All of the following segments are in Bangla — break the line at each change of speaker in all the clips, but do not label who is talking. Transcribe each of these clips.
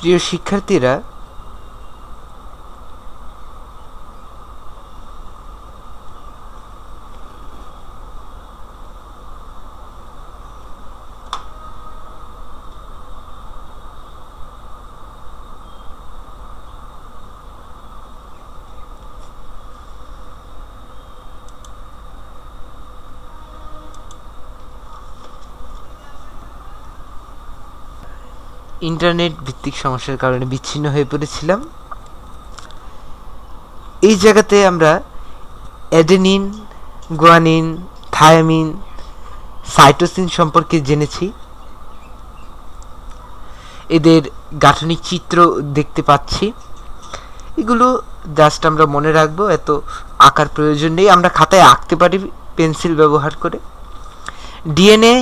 প্রিয় শিক্ষার্থীরা ইন্টারনেট ভিত্তিক সমস্যার কারণে বিচ্ছিন্ন হয়ে পড়েছিলাম। এই জায়গাতে আমরা অ্যাডেনিন গুয়ানিন থায়ামিন সাইটোসিন সম্পর্কে জেনেছি। এদের গাঠনিক চিত্র দেখতে পাচ্ছি। এগুলো জাস্ট আমরা মনে রাখব, এত আঁকার প্রয়োজন নেই। আমরা খাতায় আঁকতে পারি পেন্সিল ব্যবহার করে। ডিএনএ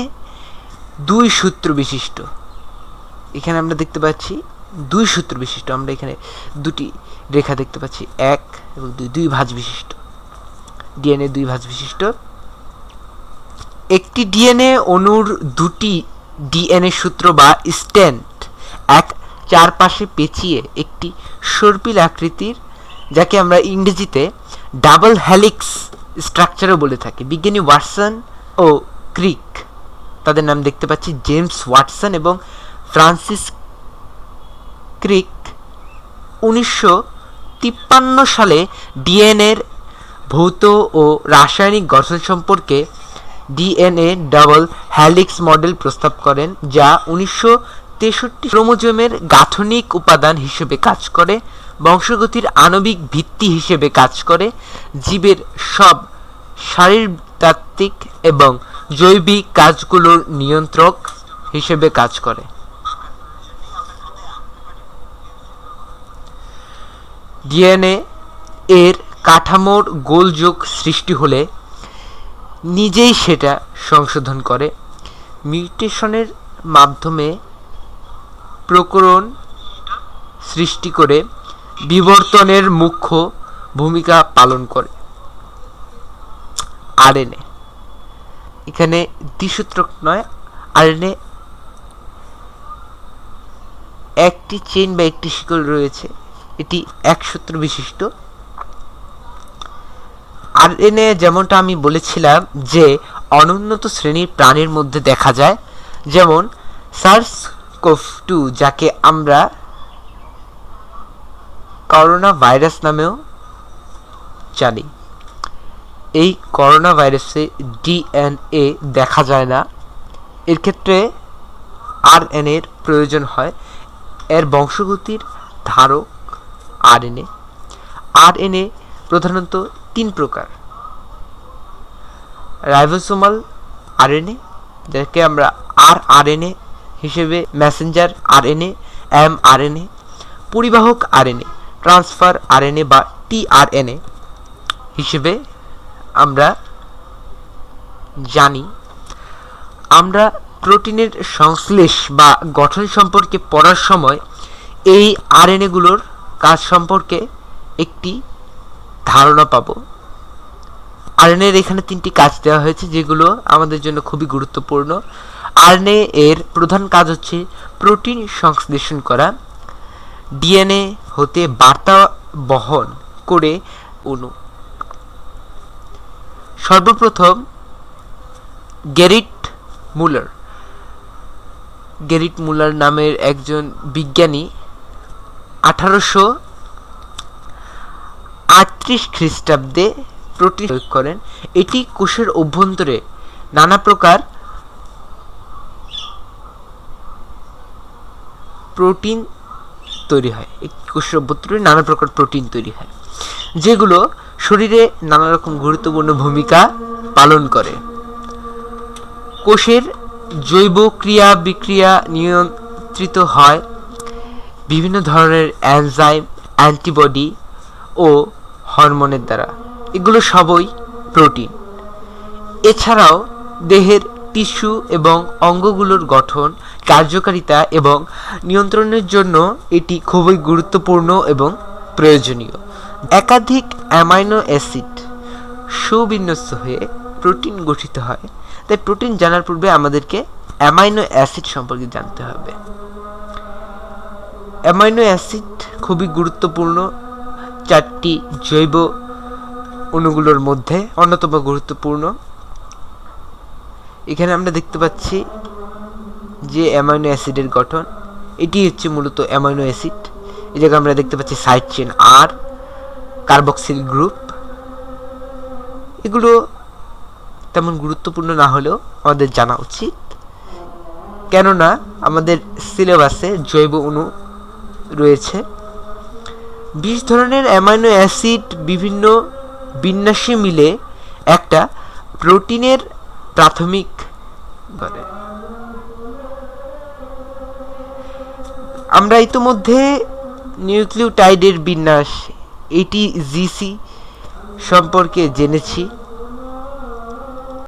দুই সূত্র বিশিষ্ট। এখানে আমরা দেখতে পাচ্ছি দুই সূত্র বিশিষ্ট। আমরা এখানে দুটি রেখা দেখতে পাচ্ছি, এক এবং দুই দুই ভাঁজ বিশিষ্ট। ডিএনএ দুই ভাঁজ বিশিষ্ট। একটি ডিএনএ অণুর দুটি ডিএনএ সূত্র বা স্ট্যান্ড এক চারপাশে পেঁচিয়ে একটি সর্পিল আকৃতির, যাকে আমরা ইংরেজিতে ডাবল হ্যালিক্স স্ট্রাকচারও বলে থাকি। বিজ্ঞানী ওয়াটসন ও ক্রিক, তাদের নাম দেখতে পাচ্ছি, জেমস ওয়াটসন এবং ফ্রান্সিস ক্রিক উনিশশো তিপ্পান্ন সালে ডিএনএর ভৌত ও রাসায়নিক গঠন সম্পর্কে ডিএনএ ডাবল হ্যালিক্স মডেল প্রস্তাব করেন, যা উনিশশো তেষট্টি ক্রোমোজোমের গাঠনিক উপাদান হিসেবে কাজ করে, বংশগতির আণবিক ভিত্তি হিসেবে কাজ করে, জীবের সব শারীরতাত্ত্বিক এবং জৈবিক কাজগুলোর নিয়ন্ত্রক হিসেবে কাজ করে। ডিএনএ এর কাঠামোর গোলযোগ সৃষ্টি হলে নিজেই সেটা সংশোধন করে। মিউটেশনের মাধ্যমে প্রকরণ সৃষ্টি করে বিবর্তনের মুখ্য ভূমিকা পালন করে। আরএনএ। এখানে দ্বিসূত্রক নয়, আরএনএ একটি চেইন বা একটি শিকল রয়েছে। এটি এক সূত্র বিশিষ্ট। আর এনে যেমনটা আমি বলেছিলাম যে, অনুন্নত শ্রেণির প্রাণীর মধ্যে দেখা যায়, যেমন সার্স কোভ টু, যাকে আমরা করোনা ভাইরাস নামেও জানি। এই করোনা ভাইরাসে ডিএনএ দেখা যায় না। এর ক্ষেত্রে আর এর প্রয়োজন হয়। এর বংশগতির ধারক আরএনএ আরএনএ প্রধানত তিন প্রকার। রাইবোসোমাল আরএনএ যাকে আমরা আর আরএনএ হিসেবে মেসেঞ্জার আরএনএ এম আরএনএ পরিবাহক আরএনএ ট্রান্সফার আরএনএ বা টিআরএনএ হিসেবে আমরা জানি। আমরা প্রোটিনের সংশ্লেষ বা গঠন সম্পর্কে পড়ার সময় এই আরএনএগুলোর কাজ সম্পর্কে একটি ধারণা পাবো। আরএনএর এখানে তিনটি কাজ দেওয়া হয়েছে, যেগুলো আমাদের জন্য খুবই গুরুত্বপূর্ণ। আরএনএ এর প্রধান কাজ হচ্ছে প্রোটিন সংশ্লেষণ করা। ডিএনএ হতে বার্তা বহন করে অণু। সর্বপ্রথম গেরিট মুলার। গেরিট মুলার নামের একজন বিজ্ঞানী আঠারোশো আটত্রিশ খ্রিস্টাব্দে প্রয়োগ করেন। এটি কোষের অভ্যন্তরে নানা প্রকার প্রোটিন তৈরি হয়। কোষের অভ্যন্তরে নানা প্রকার প্রোটিন তৈরি হয়, যেগুলো শরীরে নানা রকম গুরুত্বপূর্ণ ভূমিকা পালন করে। কোষের জৈব ক্রিয়া বিক্রিয়া নিয়ন্ত্রিত হয় বিভিন্ন ধরনের অ্যানজাইম অ্যান্টিবডি ও হরমোনের দ্বারা। এগুলো সবই প্রোটিন এছাড়াও দেহের টিস্যু এবং অঙ্গগুলোর গঠন, কার্যকারিতা এবং নিয়ন্ত্রণের জন্য এটি খুবই গুরুত্বপূর্ণ এবং প্রয়োজনীয়। একাধিক অ্যামাইনো অ্যাসিড সুবিন্যস্ত হয়ে প্রোটিন গঠিত হয়। তাই প্রোটিন জানার পূর্বে আমাদেরকে অ্যামাইনো অ্যাসিড সম্পর্কে জানতে হবে। অ্যামাইনো অ্যাসিড খুবই গুরুত্বপূর্ণ। চারটি জৈব অণুগুলোর মধ্যে অন্যতম গুরুত্বপূর্ণ। এখানে আমরা দেখতে পাচ্ছি যে অ্যামাইনো অ্যাসিডের গঠন, এটি হচ্ছে মূলত অ্যামাইনো অ্যাসিড। এই জায়গায় আমরা দেখতে পাচ্ছি side chain R, carboxyl group. এগুলো তেমন গুরুত্বপূর্ণ না হলেও আমাদের জানা উচিত। কেননা আমাদের সিলেবাসে জৈব অণু রয়েছে। বিশ ধরনের অ্যামাইনো অ্যাসিড বিভিন্ন বিন্যাসে মিলে একটা প্রোটিনের প্রাথমিক করে আমরা ইতোমধ্যে নিউক্লিওটাইডের বিন্যাস এটি জিসি সম্পর্কে জেনেছি।